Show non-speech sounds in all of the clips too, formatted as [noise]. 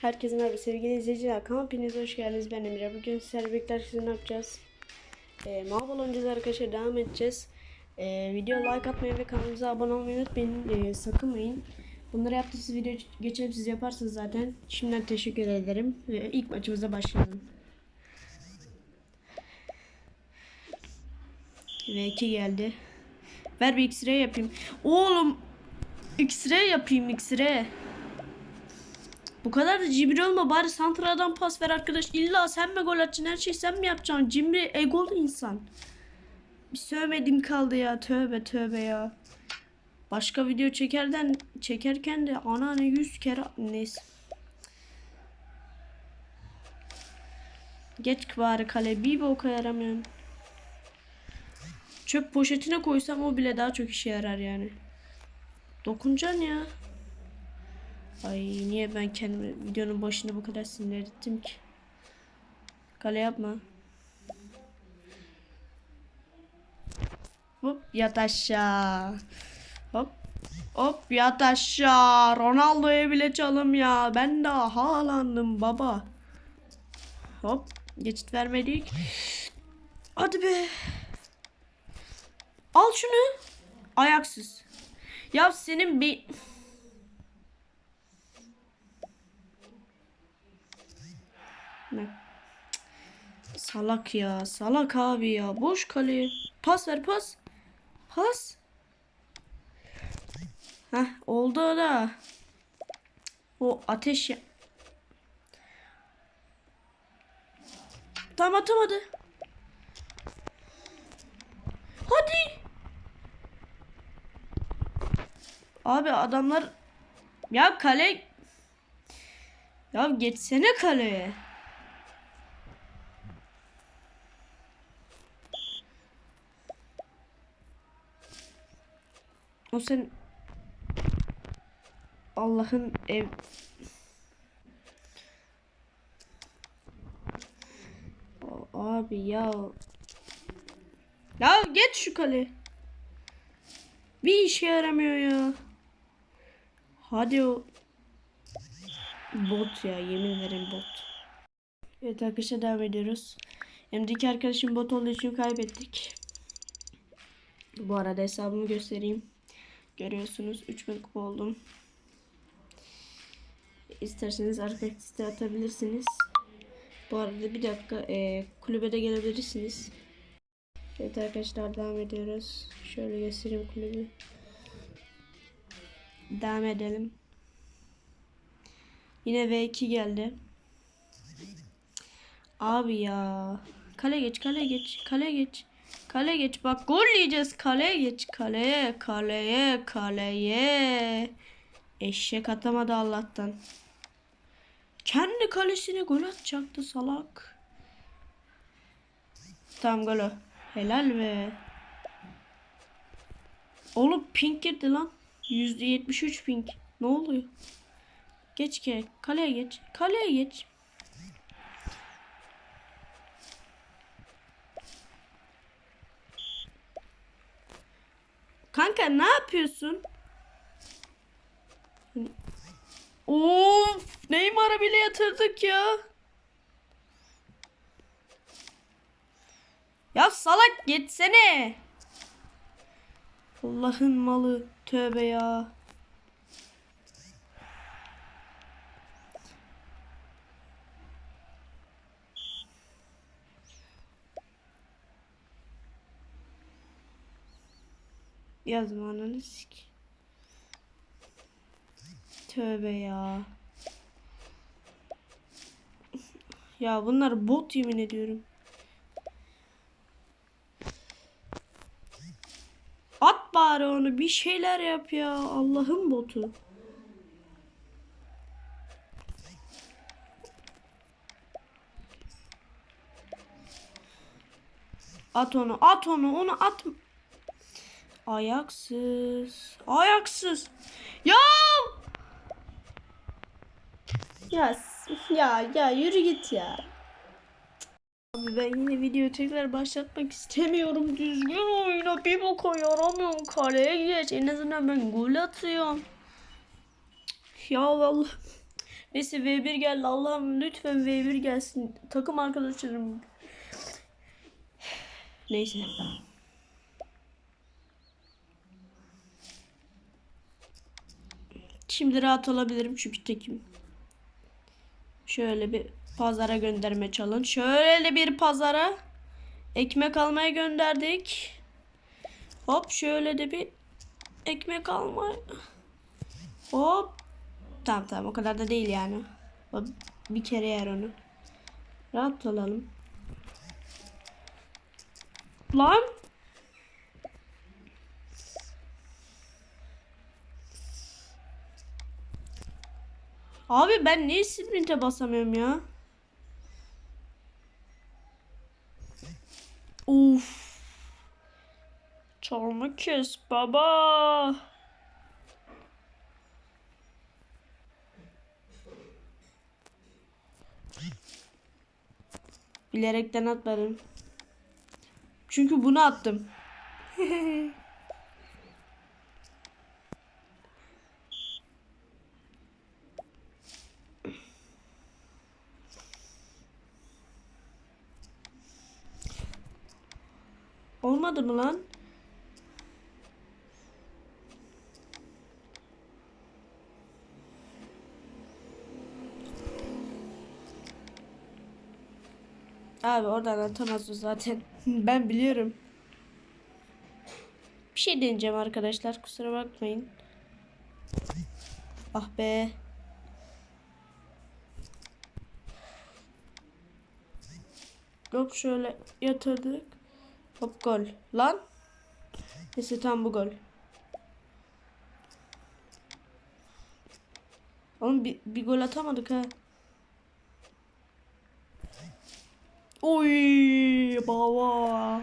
Herkese merhaba sevgili izleyiciler. Kanal hepiniz hoş geldiniz. Ben Emre. Bugün sizlerle birlikte size ne yapacağız? Ee, Marvel oynayacağız arkadaşlar. Devam edeceğiz. Ee, video like atmayı ve kanalımıza abone olmayı unutmayın. Ee, sakınmayın. Bunları yaptığınız video geçelim siz yaparsınız zaten. Şimdiden teşekkür ederim. Ve ilk maçımıza başlayalım. Ve 2 geldi. Ver bir X-ray yapayım. Oğlum X-ray yapayım X-ray. Bu kadar da cimri olma bari santradan pas ver arkadaş. İlla sen mi gol atacaksın her şeyi sen mi yapacaksın? Cimri egolu insan. Bir sövmedim kaldı ya tövbe tövbe ya. Başka video çekerden çekerken de ana ne yüz kere neyse. Geç bari kale bir boka yaramıyorsun. Çöp poşetine koysam o bile daha çok işe yarar yani. Dokuncan ya. Ay niye ben kendimi videonun başında bu kadar sinir ettim ki? Kale yapma. Hop yat aşağı. Hop. Hop yat aşağı. Ronaldo'ya bile çalım ya. Ben daha haalandım baba. Hop. Geçit vermedik. Hadi be. Al şunu. Ayaksız. Ya senin bir... Ne? Salak ya. Salak abi ya. Boş kale. Pas ver pas. Pas. Heh oldu da. O ateş ya. Tam atamadı. Hadi. Abi adamlar ya kale ya geçsene kaleye. Sen Allah'ın ev Abi ya. Ya geç şu kale. Bir işe yaramıyor ya. Hadi o Bot ya yemin ederim bot. Evet arkadaşlar devam ediyoruz. Emdeki arkadaşım bot olduğu için kaybettik. Bu arada hesabımı göstereyim Görüyorsunuz 3000 kupa oldum İsterseniz arka site atabilirsiniz Bu arada bir dakika e, kulübe de gelebilirsiniz Evet arkadaşlar devam ediyoruz Şöyle göstereyim kulübü Devam edelim. Yine V2 geldi. Abi ya. Kale geç, kale geç, kale geç. Kale geç. Bak gol yiyeceğiz. Kaleye geç. Kaleye, kaleye, kaleye. Eşek atamadı Allah'tan. Kendi kalesine gol atacaktı salak. Tamam gol o. Helal be. Oğlum pink girdi lan. %73 ping. Ne oluyor? Geç ki. Kaleye geç. Kaleye geç. Kanka ne yapıyorsun? Of, Neymar'a bile yatırdık ya. Ya salak geçsene. Allah'ın malı. Tövbe ya. Yazma ananı sik. Tövbe ya. Ya bunlar bot yemin ediyorum. At bari onu bir şeyler yap ya. Allah'ın botu. At onu, at onu, onu at. Ayaksız. Ayaksız. Ya! Ya ya ya yürü git ya. Abi ben yine videoyu tekrar başlatmak istemiyorum. Düzgün oyna bir boka yaramıyorum. Kaleye geç. En azından ben gol atıyorum. Ya vallahi Neyse V1 geldi. Allah'ım lütfen V1 gelsin. Takım arkadaşlarım. Neyse. Şimdi rahat olabilirim çünkü tekim. Şöyle bir pazara gönderme çalın. Şöyle bir pazara ekmek almaya gönderdik. Hop şöyle de bir ekmek alma. Hop. Tamam tamam o kadar da değil yani. Bir kere yer onu. Rahat olalım. Lan. Abi ben niye sprinte basamıyorum ya? Uf. Çalma kes baba. Bilerekten atmadım. Çünkü bunu attım. [laughs] Olmadı mı lan? Abi oradan atamaz zaten. [laughs] ben biliyorum. Bir şey deneyeceğim arkadaşlar. Kusura bakmayın. Ah be. Hop şöyle yatırdık. Hop gol. Lan. Neyse tam bu gol. Oğlum bir, bir gol atamadık ha. Oy baba.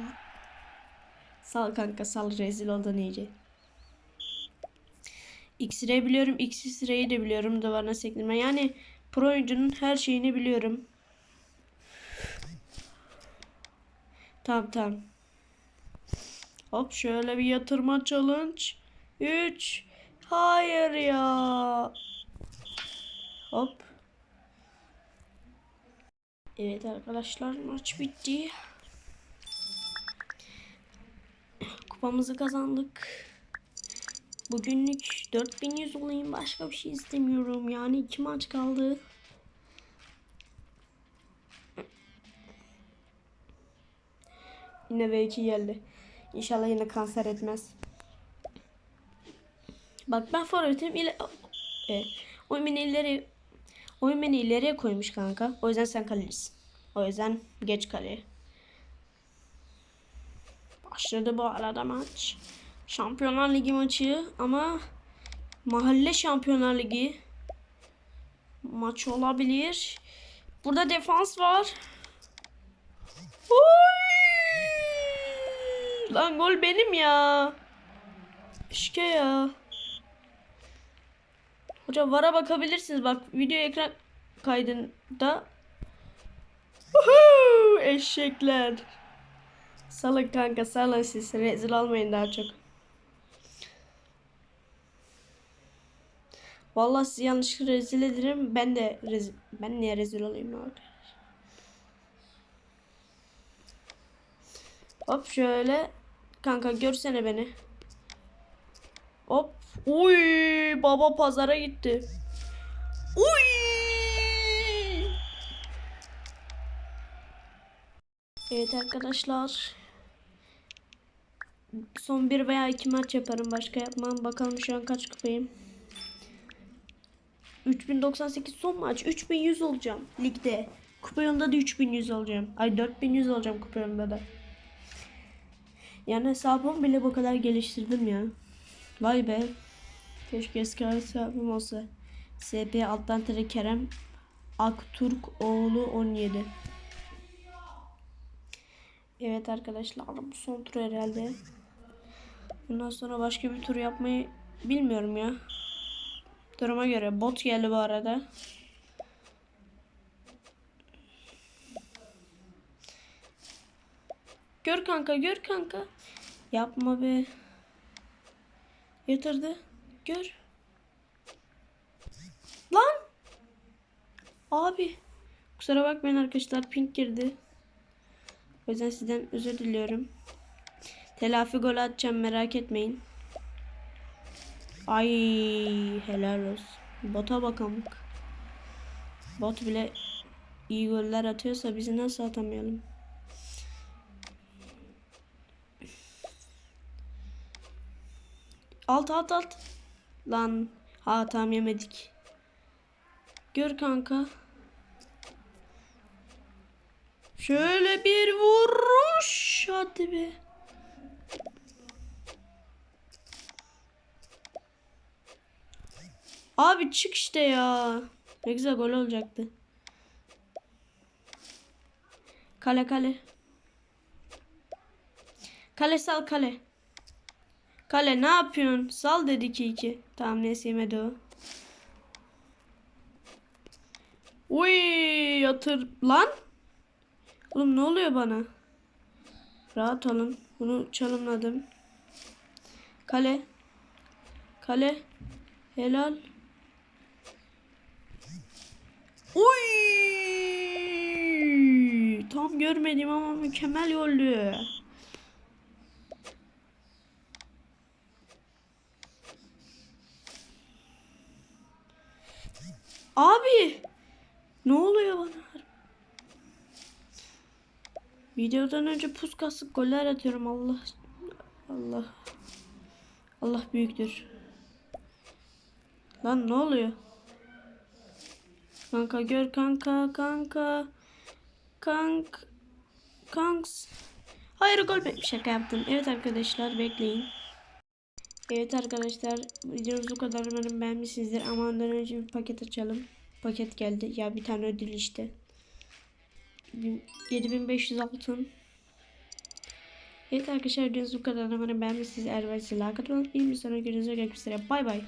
Sal kanka sal rezil oldun iyice. X-ray biliyorum. X-ray'i de biliyorum. Duvarına sektirme. Yani pro oyuncunun her şeyini biliyorum. Tamam tamam. Hop şöyle bir yatırma challenge. 3 Hayır ya. Hop. Evet arkadaşlar maç bitti. Kupamızı kazandık. Bugünlük 4100 olayım. Başka bir şey istemiyorum. Yani iki maç kaldı. Yine V2 geldi. İnşallah yine kanser etmez. Bak ben forvetim ile oyun beni oyun beni ileriye koymuş kanka. O yüzden sen kalelisin. O yüzden geç kaleye. Başladı bu arada maç. Şampiyonlar Ligi maçı ama mahalle Şampiyonlar Ligi maç olabilir. Burada defans var. Oy! Lan gol benim ya. Şike ya. Hocam vara bakabilirsiniz. Bak video ekran kaydında. Uhu, eşekler. Salın kanka salın siz. Rezil olmayın daha çok. Vallahi sizi yanlışlıkla rezil ederim. Ben de rezil. Ben niye rezil olayım abi? Hop şöyle. Kanka görsene beni. Hop. Uy baba pazara gitti. Uy. Evet arkadaşlar. Son bir veya iki maç yaparım. Başka yapmam. Bakalım şu an kaç kupayım. 3098 son maç. 3100 olacağım ligde. Kupa yolunda da 3100 olacağım. Ay 4100 olacağım kupa yolunda da. Yani hesabımı bile bu kadar geliştirdim ya. Vay be. Keşke eski hesabım olsa. SP alttan tere Kerem Akturk oğlu 17. Evet arkadaşlar bu son tur herhalde. Bundan sonra başka bir tur yapmayı bilmiyorum ya. Duruma göre bot geldi bu arada. Gör kanka gör kanka. Yapma be. Yatırdı. Gör. Lan. Abi. Kusura bakmayın arkadaşlar pink girdi. O yüzden sizden özür diliyorum. Telafi gol atacağım merak etmeyin. Ay helal olsun. Bota bakalım. Bot bile iyi goller atıyorsa bizi nasıl atamayalım? Alt alt alt. Lan. Ha tamam yemedik. Gör kanka. Şöyle bir vuruş. Hadi be. Abi çık işte ya. Ne güzel gol olacaktı. Kale kale. Kale sal kale. Kale ne yapıyorsun? Sal dedi ki iki. Tamam neyse yemedi o. Uy yatır lan. Oğlum ne oluyor bana? Rahat olun. Bunu çalımladım. Kale. Kale. Helal. Uy! Tam görmedim ama mükemmel goldü. Abi! Ne oluyor bana? Videodan önce puskaslık goller atıyorum Allah. Allah. Allah büyüktür. Lan ne oluyor? Kanka gör kanka kanka. Kank. Kanks. Hayır gol. Şaka yaptım. Evet arkadaşlar bekleyin. Evet arkadaşlar videomuz bu kadar umarım beğenmişsinizdir ama ondan önce bir paket açalım. Paket geldi. Ya bir tane ödül işte. 7500 altın. Evet arkadaşlar videomuz bu kadar umarım beğenmişsiniz. Eğer beğendiyseniz like atmayı unutmayın. Bir sonraki videomuzda görüşmek üzere. Bay bay.